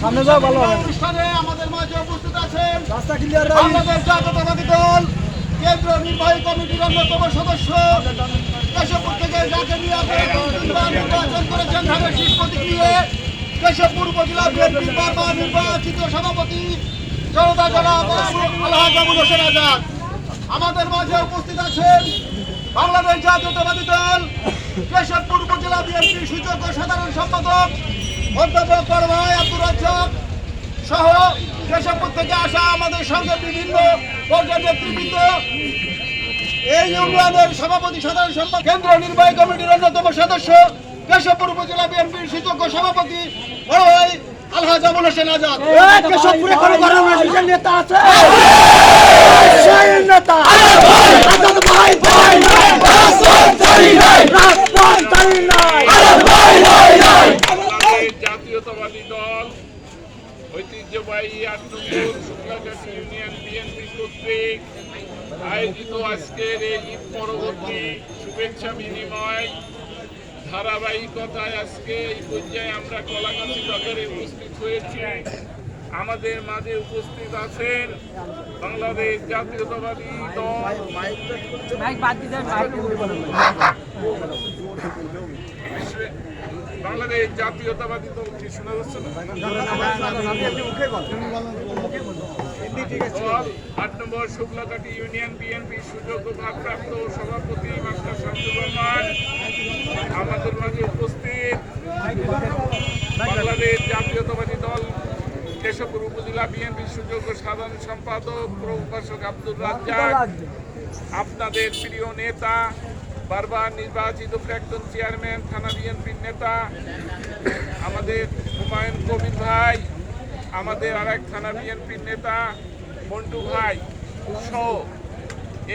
সামনে যাও ভালো অনুষ্ঠানে আমাদের মাঝে উপস্থিত আছেন রাস্তা ক্লিয়ার বাংলাদেশ জাতীয়তাবাদী দল কেন্দ্র নির্বাহী কমিটির অন্যতম সদস্য। কেশবপুর থেকে যাকে নিয়ে নির্বাচন করেছেন ধানের শীষ প্রতীক নিয়ে কেশবপুর উপজেলা বিএনপির বারবার নির্বাচিত সভাপতি জনতা জনাব আমাদের মাঝে উপস্থিত আছেন বাংলাদেশ জাতীয়তাবাদী দল, কেশবপুর উপজেলা বিএনপির সুযোগ্য সাধারণ সম্পাদক, অধ্যাপক বড়ভাই আব্দুর রাজ্জাক সহ কেশবপুর থেকে আসা আমাদের সঙ্গে বিভিন্ন নেতৃবৃন্দ। এই ইউনিয়নের সভাপতি, সাধারণ সম্পাদক কেন্দ্র নির্বাহী কমিটির অন্যতম সদস্য, কেশবপুর উপজেলা বিএনপির সুযোগ্য সভাপতি বড় ভাই আলহাজ আবুল হোসেন আজাদ কেশবপুরে কোনো গরম রাজনীতির নেতা আছে সেই নেতা আজাদ ভাই ভাই রাজপথ নাই বাংলাদেশ জাতীয়তাবাদী দল ঐতিহ্যবাহী আত্মপুর শুক্লাঘাট ইউনিয়ন বিএনপি কর্তৃক আয়োজিত আজকের এই ঈদ পরবর্তী শুভেচ্ছা বিনিময় ধারাবাহিকতায় আজকে এই পর্যায়ে আমরা কলাগাছি বাজারে উপস্থিত হয়েছি। আমাদের মাঝে উপস্থিত আছেন বাংলাদেশ জাতীয়তাবাদী দল। বাংলাদেশ জাতীয়তাবাদী দল কি শোনা যাচ্ছে না? আট নম্বর শুক্লাকাটি ইউনিয়ন বিএনপি সুযোগ্য ভারপ্রাপ্ত সভাপতি মাস্টার শামসুর রহমান। আমাদের মাঝে উপস্থিত বাংলাদেশ কেশবপুর উপজেলা বিএনপি সুযোগ্য সাধারণ সম্পাদক প্রভাষক আব্দুর রাজ্জাক। আপনাদের প্রিয় নেতা বারবার নির্বাচিত প্রাক্তন চেয়ারম্যান থানা বিএনপির নেতা আমাদের হুমায়ুন কবির ভাই আমাদের আরেক থানা বিএনপির নেতা মন্টু ভাই সহ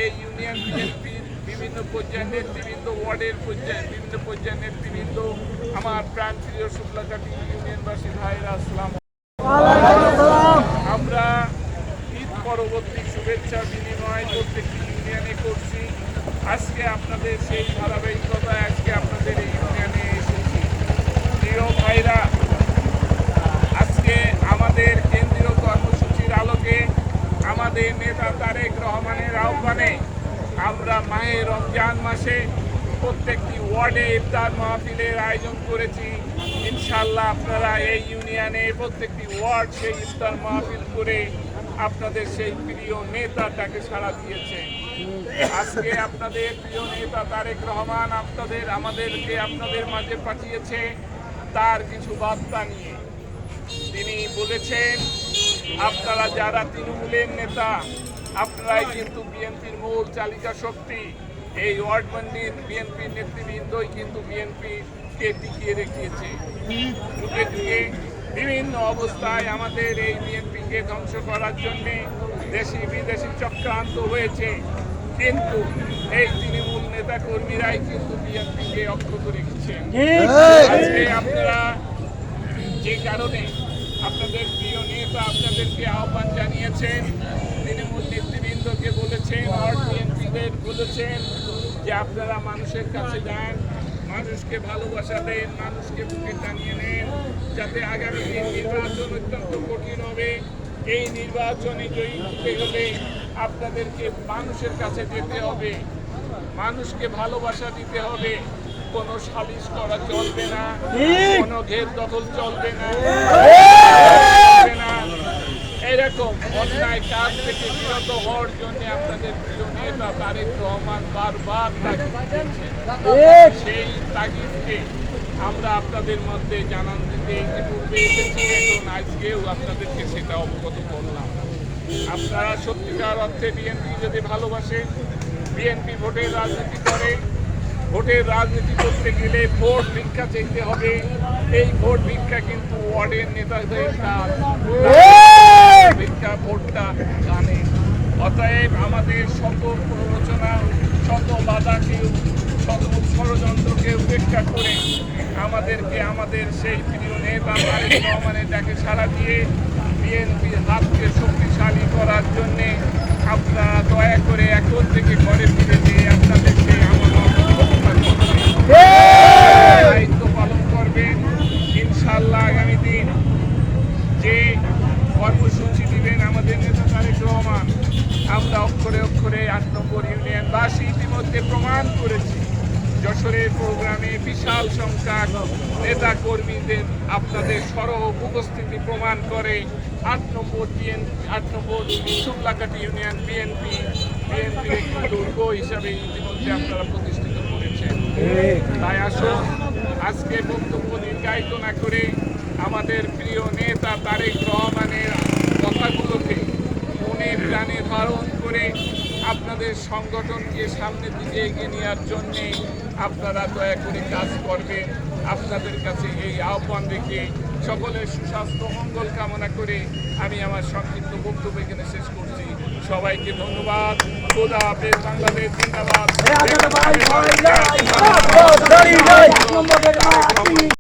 এই ইউনিয়ন বিএনপির বিভিন্ন পর্যায়ের নেতৃবৃন্দ ওয়ার্ডের পর্যায়ে বিভিন্ন পর্যায়ের নেতৃবৃন্দ আমার প্রাণ প্রিয় শুক্লাকাটি ইউনিয়নবাসী ভাইরা আসসালাম আমরা ঈদ পরবর্তী শুভেচ্ছা বিনিময় প্রত্যেকটি ইউনিয়নে করছি। আজকে আপনাদের সেই ধারাবাহিকতায় আজকে আপনাদের এই ইউনিয়নে এসেছি। প্রিয় ভাইরা, আজকে আমাদের কেন্দ্রীয় কর্মসূচির আলোকে আমাদের নেতা তারেক রহমানের আহ্বানে আমরা মাহে রমজান মাসে প্রত্যেকটি ওয়ার্ডে ইফতার মাহফিলের আয়োজন করেছি। ইনশাল্লাহ আপনারা এই ইউনিয়নে প্রত্যেকটি ওয়ার্ড সেই ইফতার মাহফিল করে আপনাদের সেই প্রিয় নেতা তাকে সাড়া দিয়েছে। আজকে আপনাদের প্রিয় নেতা তারেক রহমান আপনাদের, আমাদেরকে আপনাদের মাঝে পাঠিয়েছে তার কিছু বার্তা নিয়ে। তিনি বলেছেন, আপনারা যারা তৃণমূলের নেতা, আপনারাই কিন্তু বিএনপির মূল চালিকা শক্তি। এই ওয়ার্ড মন্দির বিএনপির নেতৃবৃন্দই কিন্তু বিএনপিকে টিকিয়ে রেখেছে যুগে যুগে বিভিন্ন অবস্থায় আমাদের এই বিএনপিকে ধ্বংস করার জন্যে দেশি বিদেশি চক্রান্ত হয়েছে। কিন্তু এই তৃণমূল নেতা কর্মীরাই কিন্তু বিএনপিকে অক্ষত রেখেছেন আজকে আপনারা যে কারণে আপনাদের প্রিয় নেতা আপনাদেরকে আহ্বান জানিয়েছেন, তৃণমূল নেতৃবৃন্দকে বলেছেন ওয়ার্ড বিএনপিদের বলেছেন যে আপনারা মানুষের কাছে যান মানুষকে ভালোবাসা দেন মানুষকে বুকে টানিয়ে নেন যাতে আগামী দিন নির্বাচন অত্যন্ত কঠিন হবে। এই নির্বাচনে জয়ী হতে হলে আপনাদেরকে মানুষের কাছে যেতে হবে। মানুষকে ভালোবাসা দিতে হবে। কোনো সালিশ করা চলবে না কোনো ঘের দখল চলবে না। চলবে না এরকম অন্যায় কাজ থেকে বিরত হওয়ার জন্য আপনাদের প্রিয় নেতা তারেক রহমান বারবার তাগিদ দিচ্ছেন সেই তাগিদকে আমরা আপনাদের মধ্যে জানান দিতে ইতিপূর্বে এসেছি এখন আজকেও আপনাদেরকে সেটা অবগত করলাম। আপনারা সত্যিকার অর্থে বিএনপি যদি ভালোবাসেন বিএনপি ভোটের রাজনীতি করে ভোটের রাজনীতি করতে গেলে ভোট ভিক্ষা চাইতে হবে। এই ভোট ভিক্ষা কিন্তু ওয়ার্ডের নেতাদের কাজ ভিক্ষা, ভোটটা গানে অতএব আমাদের শত প্ররোচনা শত বাধাকে শত ষড়যন্ত্রকে উপেক্ষা করে আমাদেরকে আমাদের সেই প্রিয় নেতা, তারেক রহমানের ডাকে সাড়া দিয়ে বিএনপির হাতকে শক্তিশালী বছরের প্রোগ্রামে বিশাল সংখ্যক নেতা কর্মীদের আপনাদের সরহ উপস্থিতি প্রমাণ করে আট নম্বর বিএনপি আট নম্বর শুক্লাকাটি ইউনিয়ন বিএনপি বিএনপির একটি দুর্গ হিসাবে ইতিমধ্যে আপনারা প্রতিষ্ঠিত করেছেন। তাই আসুন, আজকে বক্তব্য দীর্ঘায়িত না করে আমাদের প্রিয় নেতা তারেক রহমানের কথাগুলোকে মনে প্রাণে ধারণ করে আপনাদের সংগঠনকে সামনের দিকে এগিয়ে নেওয়ার জন্যে আপনারা দয়া করে কাজ করবে আপনাদের কাছে এই আহ্বান রেখে সকলের সুস্বাস্থ্য মঙ্গল কামনা করে আমি আমার সংক্ষিপ্ত বক্তব্য এখানে শেষ করছি। সবাইকে ধন্যবাদ। খোদা হাফেজ বাংলাদেশ জিন্দাবাদ।